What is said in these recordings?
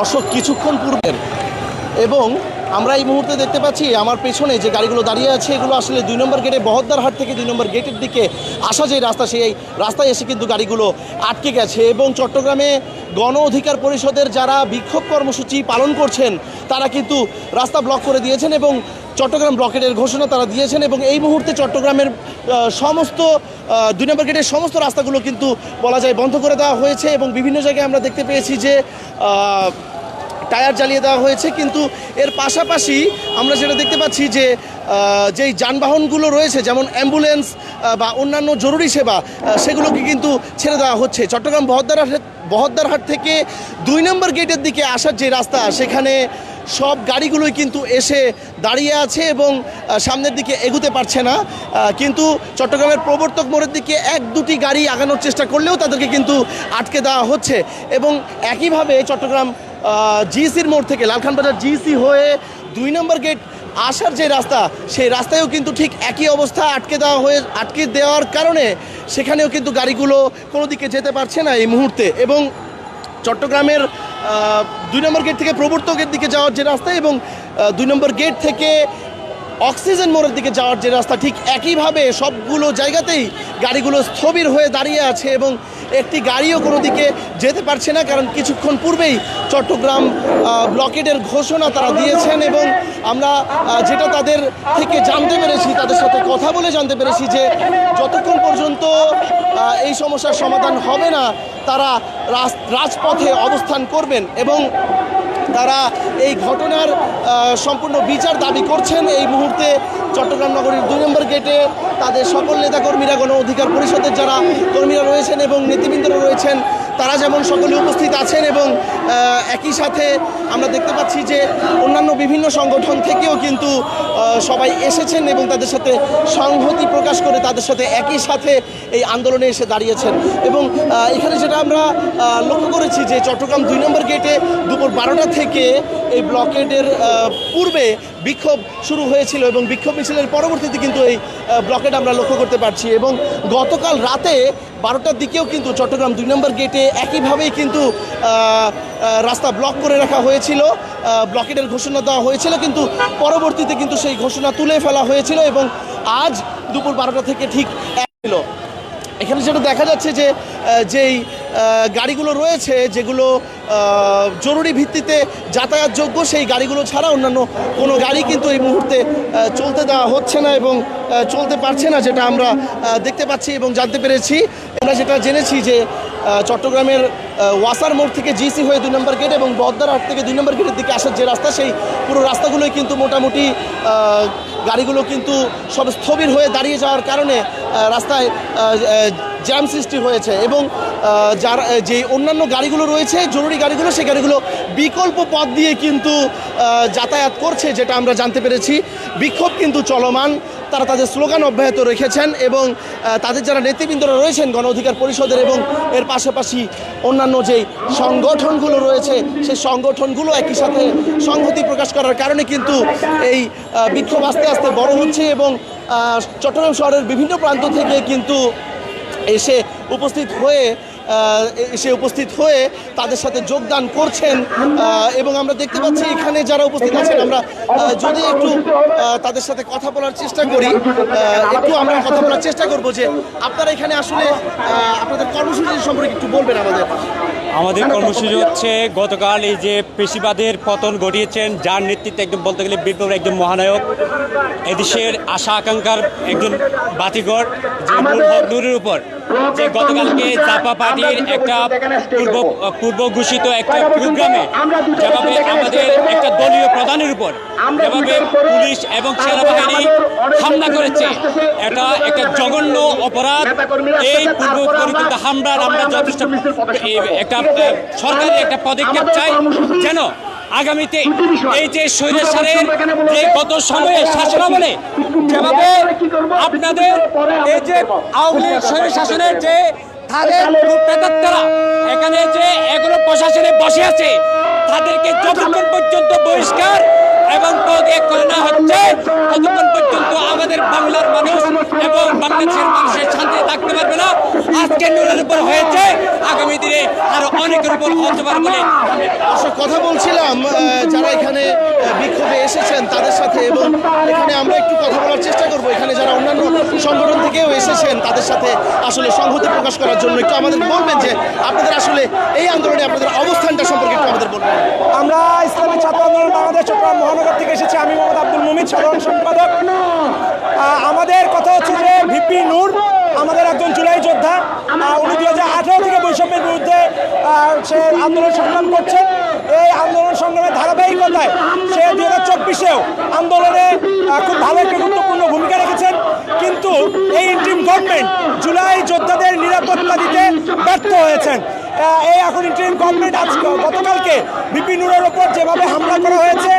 দর্শক কিছুক্ষণ পূর্বের। এবং আমরা এই মুহূর্তে দেখতে পাচ্ছি আমার পেছনে যে গাড়িগুলো দাঁড়িয়ে আছে, এগুলো আসলে দুই নম্বর গেটে বহদ্দার হাট থেকে দুই নম্বর গেটের দিকে আসা যে রাস্তা, সেই রাস্তায় এসে কিন্তু গাড়িগুলো আটকে গেছে। এবং চট্টগ্রামে গণ অধিকার পরিষদের যারা বিক্ষোভ কর্মসূচি পালন করছেন, তারা কিন্তু রাস্তা ব্লক করে দিয়েছেন এবং চট্টগ্রাম ব্লকেটের ঘোষণা তারা দিয়েছেন এবং এই মুহূর্তে চট্টগ্রামের সমস্ত দুই নম্বর গেটের সমস্ত রাস্তাগুলো কিন্তু বলা যায় বন্ধ করে দেওয়া হয়েছে। এবং বিভিন্ন জায়গায় আমরা দেখতে পেয়েছি যে টায়ার জ্বালিয়ে দেওয়া হয়েছে, কিন্তু এর পাশাপাশি আমরা যেটা দেখতে পাচ্ছি যে যেই যানবাহনগুলো রয়েছে, যেমন অ্যাম্বুলেন্স বা অন্যান্য জরুরি সেবা সেগুলোকে কিন্তু ছেড়ে দেওয়া হচ্ছে। চট্টগ্রাম বহদ্দারহাট বহদ্দারহাট থেকে দুই নম্বর গেটের দিকে আসার যে রাস্তা, সেখানে সব গাড়িগুলোই কিন্তু এসে দাঁড়িয়ে আছে এবং সামনের দিকে এগুতে পারছে না। কিন্তু চট্টগ্রামের প্রবর্তক মোড়ের দিকে এক, দুটি গাড়ি আগানোর চেষ্টা করলেও তাদেরকে কিন্তু আটকে দেওয়া হচ্ছে। এবং একইভাবে চট্টগ্রাম জিসির মোড় থেকে লালখান বাজার জিসি হয়ে দুই নম্বর গেট আসার যে রাস্তা, সেই রাস্তায়ও কিন্তু ঠিক একই অবস্থা আটকে দেওয়া হয়ে, আটকে দেওয়ার কারণে সেখানেও কিন্তু গাড়িগুলো কোনো দিকে যেতে পারছে না এই মুহূর্তে। এবং চট্টগ্রামের দুই নম্বর গেট থেকে প্রবর্তকের দিকে যাওয়ার যে রাস্তা এবং দুই নম্বর গেট থেকে অক্সিজেন মোড়ের দিকে যাওয়ার যে রাস্তা, ঠিক একইভাবে সবগুলো জায়গাতেই গাড়িগুলো স্থবির হয়ে দাঁড়িয়ে আছে এবং একটি গাড়িও কোনো দিকে যেতে পারছে না, কারণ কিছুক্ষণ পূর্বেই চট্টগ্রাম ব্লকেটের ঘোষণা তারা দিয়েছেন এবং আমরা যেটা তাদের থেকে জানতে পেরেছি, তাদের সাথে কথা বলে জানতে পেরেছি যে যতক্ষণ পর্যন্ত এই সমস্যার সমাধান হবে না, তারা রাজ- রাজপথে অবস্থান করবেন এবং তারা এই ঘটনার সম্পূর্ণ বিচার দাবি করছেন। এই মুহূর্তে চট্টগ্রাম নগরীর দুই নম্বর গেটে তাদের সকল নেতাকর্মীরা, গণ অধিকার পরিষদের যারা কর্মীরা রয়েছেন এবং নেতৃবৃন্দরা রয়েছেন তারা যেমন সকলে উপস্থিত আছেন এবং একই সাথে আমরা দেখতে পাচ্ছি যে অন্যান্য বিভিন্ন সংগঠন থেকেও কিন্তু সবাই এসেছেন এবং তাদের সাথে সংহতি প্রকাশ করে তাদের সাথে একই সাথে এই আন্দোলনে এসে দাঁড়িয়েছেন। এবং এখানে যেটা আমরা লক্ষ্য করেছি যে চট্টগ্রাম দুই নম্বর গেটে দুপুর বারোটা থেকে এই ব্লকেডের পূর্বে বিক্ষোভ শুরু হয়েছিল এবং বিক্ষোভ মিছিলের পরবর্তীতে কিন্তু এই ব্লকেড আমরা লক্ষ্য করতে পারছি এবং গতকাল রাতে বারোটার দিকেও কিন্তু চট্টগ্রাম দুই নম্বর গেটে একইভাবেই কিন্তু রাস্তা ব্লক করে রাখা হয়েছিল। ব্লকেটের ঘোষণা দেওয়া হয়েছিল, কিন্তু পরবর্তীতে কিন্তু সেই ঘোষণা তুলে ফেলা হয়েছিল এবং আজ দুপুর বারোটা থেকে ঠিক ছিল। এখানে যেটা দেখা যাচ্ছে যে যেই গাড়িগুলো রয়েছে, যেগুলো জরুরি ভিত্তিতে যাতায়াতযোগ্য, সেই গাড়িগুলো ছাড়া অন্যান্য কোনো গাড়ি কিন্তু এই মুহূর্তে চলতে দেওয়া হচ্ছে না এবং চলতে পারছে না, যেটা আমরা দেখতে পাচ্ছি এবং জানতে পেরেছি। আমরা যেটা জেনেছি যে চট্টগ্রামের ওয়াসার মোড় থেকে জিসি হয়ে দুই নম্বর গেট এবং বদ্দারহাট থেকে দুই নম্বর গেটের দিকে আসার যে রাস্তা, সেই পুরো রাস্তাগুলোই কিন্তু মোটামুটি গাড়িগুলো কিন্তু সব স্থবির হয়ে দাঁড়িয়ে যাওয়ার কারণে রাস্তায় জ্যাম সৃষ্টি হয়েছে এবং যার যে অন্যান্য গাড়িগুলো রয়েছে, জরুরি গাড়িগুলো, সেই গাড়িগুলো বিকল্প পথ দিয়ে কিন্তু যাতায়াত করছে, যেটা আমরা জানতে পেরেছি। বিক্ষোভ কিন্তু চলমান। তারা তাদের স্লোগান অব্যাহত রেখেছেন এবং তাদের যারা নেতৃবৃন্দরা রয়েছেন গণ অধিকার পরিষদের এবং এর পাশাপাশি অন্যান্য যে সংগঠনগুলো রয়েছে, সেই সংগঠনগুলো একই সাথে সংহতি প্রকাশ করার কারণে কিন্তু এই বিক্ষোভ আস্তে আস্তে বড় হচ্ছে এবং চট্টগ্রাম শহরের বিভিন্ন প্রান্ত থেকে কিন্তু এসে উপস্থিত হয়ে এসে উপস্থিত হয়ে তাদের সাথে যোগদান করছেন এবং আমরা দেখতে পাচ্ছি এখানে যারা উপস্থিত আছেন আমরা যদি একটু তাদের সাথে কথা বলার চেষ্টা করি একটু আমরা কথা বলার চেষ্টা করব যে আপনারা এখানে আসলে আপনাদের কর্মসূচি সম্পর্কে একটু বলবেন আমাদের আমাদের কর্মসূচি হচ্ছে গতকাল এই যে পেশিবাদের পতন ঘটিয়েছেন যার নেতৃত্বে একদম বলতে গেলে বিপ্লবের একজন মহানায়ক এদেশের আশা আকাঙ্ক্ষার একজন বাতিঘর যে নূরের উপর। যে গতকালকে জাপা পার্টির একটা পূর্ব পূর্ব ঘোষিত একটা প্রোগ্রামে যেভাবে আমাদের একটা দলীয় প্রধানের উপর যেভাবে পুলিশ এবং সেনাবাহিনী হামলা করেছে এটা একটা জঘন্য অপরাধ। এই পূর্ব পরিকল্পিত হামলার আমরা যথেষ্ট এই একটা আহ, সরকারি একটা পদক্ষেপ চাই যেন আগামীতে এই যে স্বৈরাচারের যে গত সময়ে শাসনামলে যেভাবে আপনাদের এই যে আওয়ামী লীগ স্বৈর শাসনের যে তাদের প্রেতাত্মারা এখানে যে এগুলো প্রশাসনে বসে আছে তাদেরকে যতক্ষণ পর্যন্ত বহিষ্কার এবং পদত্যাগ করে না হচ্ছে ততক্ষণ পর্যন্ত আমাদের বাংলার এবং বাংলাদেশের মানুষের শান্তি থাকতে পারবে না। আজকে নুরের উপর হয়েছে। আগামী দিনে আরও অনেকের উপর হতে পারে বলে কথা বলছিলাম যারা এখানে বিক্ষোভে এসেছেন তাদের সাথে এবং এখানে আমরা একটু কথা বলার চেষ্টা করব। এখানে যারা অন্যান্য সংগঠন থেকেও এসেছেন তাদের সাথে আসলে সংহতি প্রকাশ করার জন্য একটু আমাদের বলবেন যে আপনাদের আসলে এই আন্দোলনে আপনাদের অবস্থানটা সম্পর্কে একটু আমাদের বলবেন। আমরা ইসলামী ছাত্র আন্দোলন বাংলাদেশ চট্টগ্রাম মহানগর থেকে এসেছি। আমি মোহাম্মদ আব্দুল মুমিত সাধারণ সম্পাদক। আমাদের কথা হচ্ছে যে ভিপি নূর, আমাদের একজন জুলাই যোদ্ধা। উনি দু হাজার আঠারো থেকে বৈষম্যের বিরুদ্ধে সে আন্দোলন সংগ্রাম করছেন এই আন্দোলন সংগ্রামের ধারাবাহিকতায় সে দু হাজার চব্বিশেও আন্দোলনে খুব ভালো একটা গুরুত্বপূর্ণ ভূমিকা রেখেছেন। কিন্তু এই ইন্টিম গভর্নমেন্ট জুলাই যোদ্ধাদের নিরাপত্তা দিতে ব্যর্থ হয়েছেন। এই এখন ইন্টারিম গভর্নমেন্ট আজ গতকালকে বিপিনুরের ওপর যেভাবে হামলা করা হয়েছে,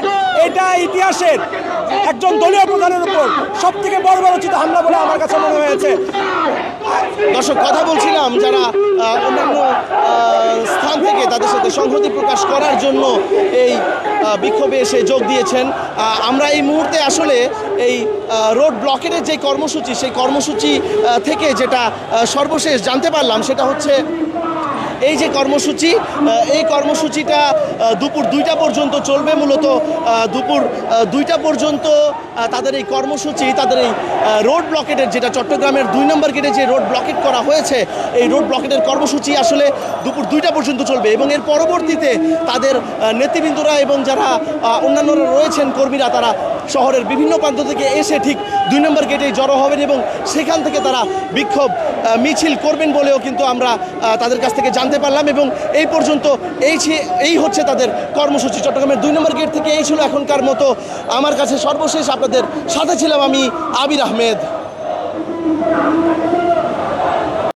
এটা ইতিহাসের একজন দলীয় প্রধানের উপর সব থেকে বড় বড় উচিত হামলা বলে আমার কাছে মনে হয়েছে। দর্শক, কথা বলছিলাম যারা অন্যান্য স্থান থেকে তাদের সাথে সংহতি প্রকাশ করার জন্য এই বিক্ষোভে এসে যোগ দিয়েছেন। আমরা এই মুহূর্তে আসলে এই রোড ব্লকেটের যে কর্মসূচি, সেই কর্মসূচি থেকে যেটা সর্বশেষ জানতে পারলাম, সেটা হচ্ছে এই যে কর্মসূচি এই কর্মসূচিটা দুপুর দুইটা পর্যন্ত চলবে, মূলত দুপুর দুইটা পর্যন্ত তাদের এই কর্মসূচি, তাদের এই রোড ব্লকেটের যেটা চট্টগ্রামের দুই নম্বর গেটে যে রোড ব্লকেট করা হয়েছে, এই রোড ব্লকেটের কর্মসূচি আসলে দুপুর দুইটা পর্যন্ত চলবে এবং এর পরবর্তীতে তাদের নেতৃবৃন্দরা এবং যারা অন্যান্যরা রয়েছেন কর্মীরা, তারা শহরের বিভিন্ন প্রান্ত থেকে এসে ঠিক দুই নম্বর গেটে জড়ো হবেন এবং সেখান থেকে তারা বিক্ষোভ মিছিল করবেন বলেও কিন্তু আমরা তাদের কাছ থেকে জানতে পারলাম এবং এই পর্যন্ত এই এই হচ্ছে তাদের কর্মসূচি। চট্টগ্রামের দুই নম্বর গেট থেকে এই ছিল এখনকার মতো। আমার কাছে সর্বশেষ আপনাদের সাথে ছিলাম আমি আবির আহমেদ।